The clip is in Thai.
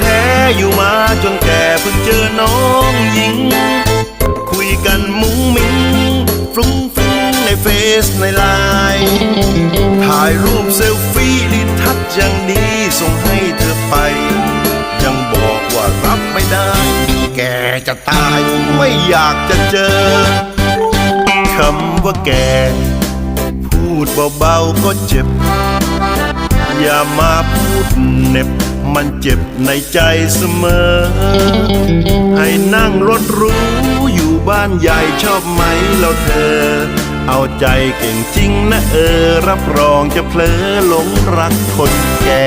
แท้ๆอยู่มาจนแก่เพิ่งเจอน้องหญิง คุยกันมุ้งมิ้งฟรุ้งฟริ้งในเฟซในไลน์ถ่ายรูปเซลฟี่ลิทัดอย่างดีส่งให้เธอไป ยังบอกว่ารับไม่ได้ แกจะตายไม่อยากจะเจอคำว่าแก พูดเบาๆก็เจ็บ อย่ามาพูดเน็บ มันเจ็บในใจเสมอ ให้นั่งรถรู้อยู่บ้านใหญ่ชอบไหมเราเธอ เอาใจเก่งจริงนะเออ รับรองจะเพลอหลงรักคนแก่